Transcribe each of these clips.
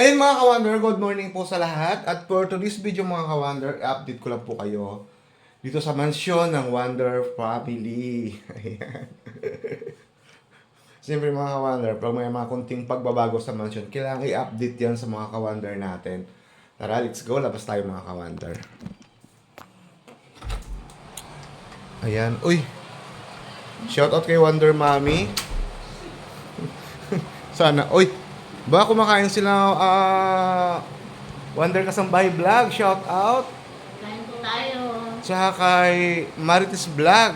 Ayun mga ka-Wonder, good morning po sa lahat. At for today's video mga ka-Wonder, update ko lang po kayo dito sa mansyon ng Wonder Family. Ayan. Siyempre mga ka-Wonder, pag may mga kunting pagbabago sa mansyon, kailangan i-update yan sa mga ka-Wonder natin. Tara, let's go. Labas tayo mga ka-Wonder. Ayan. Uy! Shoutout kay Wonder Mommy. Sana. Uy! Ba kumakain sila ah Wonder Kasambay Vlog. Shout out. Kain po tayo. Tsaka kay Marites Vlog.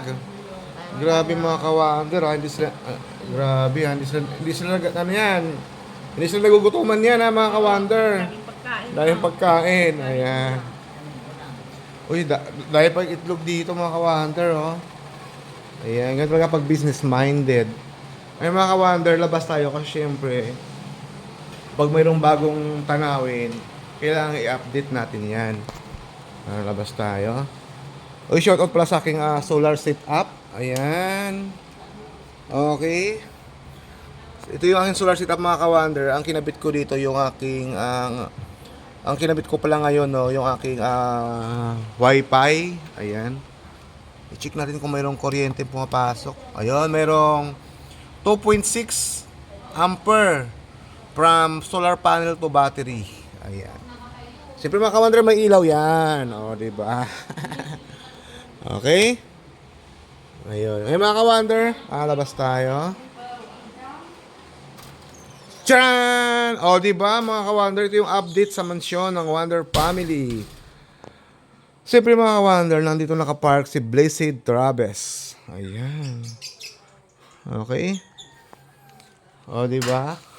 Grabe mga ka-Wonder. ah, Hindi sila, ah, grabe, hindi sila, hindi sila, nag- ano yan. Hindi sila nagugutuman yan ha mga ka-Wonder. Dahil pagkain. Ayan. Uy, da- dahil pag itlog dito mga ka-Wonder, oh. Ayan, ganito talaga pag business-minded. Ay mga ka-Wonder, labas tayo kasi syempre, pag mayroong bagong tanawin, kailangan i-update natin yan. Ah, labas tayo. Uy, shoutout pala sa aking ah, solar setup. Ayan. Okay. Ito yung aking solar setup mga ka-Wonder. Ang kinabit ko dito yung aking ang ang kinabit ko pala ngayon no, yung aking ah, wifi. Ayan. I-check natin kung mayroong kuryente pumapasok. Ayun, mayroong 2.6 ampere from solar panel to battery. Ayan. Siyempre mga ka-Wonder, may ilaw yan. O, di ba? okay? Ayun. Ngayon mga ka-Wonder, alabas tayo. Tcharan! O, di ba mga ka-Wonder, ito yung update sa mansyon ng Wonder Family. Siyempre mga ka-Wonder, nandito nakapark si Blazed Traves. Ayan. Okay? O, di ba?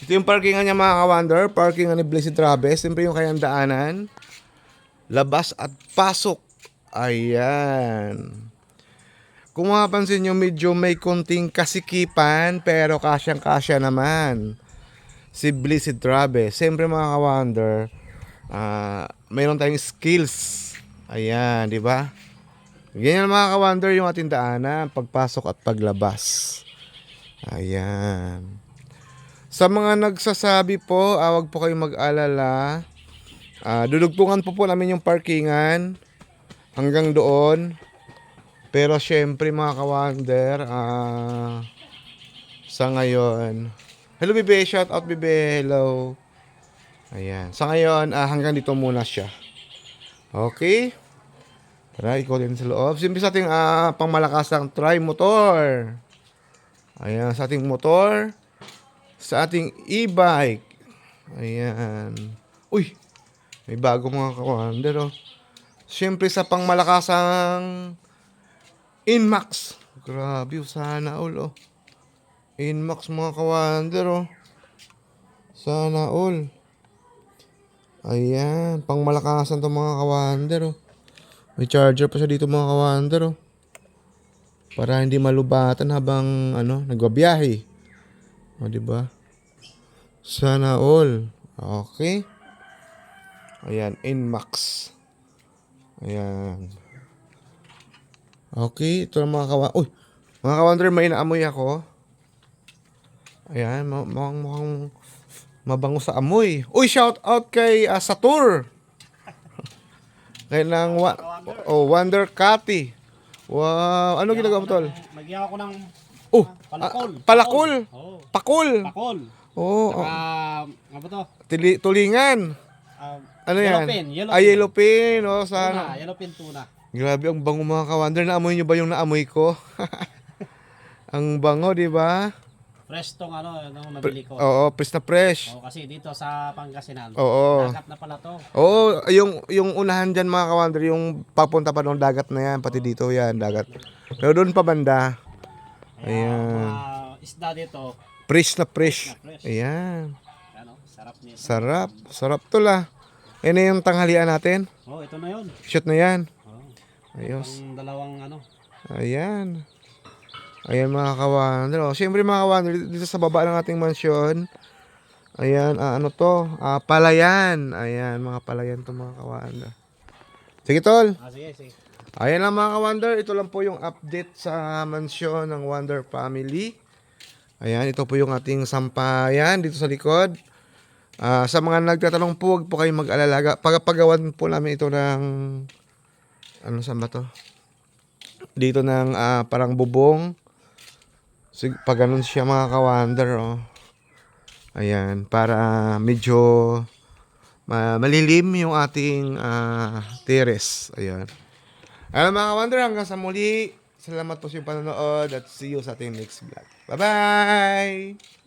Ito yung parkingan niya mga ka-Wonder, parkingan ni Blazed Traves. Siyempre yung kayang daanan. Labas at pasok. Ayan. Kung mapapansin nyo, medyo may konting kasikipan, pero kasyang-kasya naman. Si Blissed Trabe. Siyempre mga ka-wonder, ah, mayroon tayong skills. Ayan, di ba? Ganyan mga ka-wonder yung ating daanan, pagpasok at paglabas. Ayan. Sa mga nagsasabi po, ah, wag po kayong mag-alala. Ah, dudugtungan po po namin yung parkingan hanggang doon. Pero syempre mga ka-wonder, ah, sa ngayon, hello Bibe, shout out Bibe, hello. Ayan, sa ngayon, ah, hanggang dito muna siya. Okay? Tara, ikaw din sa loob. Siyempre sa ating ah, pangmalakasang tri-motor. Ayan, sa ating motor. Sa ating e-bike. Ayan. Uy, may bago mga ka-wonder, oh. Siyempre sa pangmalakasang Inmax. Grabe, oh, sana all, oh. Inmax mga kawander, oh. Sana all. Ayan, pang malakasan to mga kawander, oh. May charger pa siya dito mga kawander, oh. Para hindi malubatan habang, ano, nagbabiyahe. O, di ba? Sana all. Okay. Ayan, Inmax. Ayan. Okay, ito ang mga kawa... Uy! Mga ka-wonder, may inaamoy ako. Ayan, mukhang, mukhang mabango sa amoy. Uy, shout out kay uh, Satur. kay ng wa- oh, Wonder Cathy. Wow, ano ginagawa mo tol? Nagyan ako ng Oh, palakol. ah, palakol. Oo. Pakul. Pakol. Oh, oh. Ah, ano ba to? Tili- tulingan. Ah, Ano yellow yan? pin, yellow Ay, yellow pin. Oh, tuna, sana. yellow pin tuna. Grabe, ang bango mga ka-wonder. Naamoy nyo ba yung naamoy ko? ang bango, di ba? Fresh tong ano, ano nabili ko. Oo, fresh na fresh. Oo, kasi dito sa Pangasinan. Oo. Dagat na pala to. Oo, yung yung unahan diyan mga kawander, yung papunta pa ng dagat na yan, pati dito yan, dagat. Pero doon pa banda, Kaya, Ayan. Isda dito, fresh na fresh. fresh. Ayan. Ano, sarap nito. Sarap. Sarap to la. Yan na yung tanghalian natin. Oh, ito na 'yon. Shoot na yan. Oh. Ayos. Ang dalawang ano. Ayan. Ayan mga kawander. O, Siyempre mga kawander, dito sa baba ng ating mansyon. Ayan, ah, ano to? Ah, palayan. Ayan, mga palayan to mga kawander. Sige tol. Ah, sige, sige. Ayan lang mga ka-Wonder, ito lang po yung update sa mansyon ng Wonder Family. Ayan, ito po yung ating sampayan dito sa likod. Ah, sa mga nagtatanong po, huwag po kayong mag-alala. Pagpagawan po namin ito ng ano sa ba to? Dito ng ah, parang bubong. Sig pag ganun siya mga kawander, oh. Ayan, para medyo ma- malilim yung ating ah, terrace. Ayan. Ayan mga kawander, hanggang sa muli. Salamat po sa inyong panonood at see you sa ating next vlog. Bye-bye!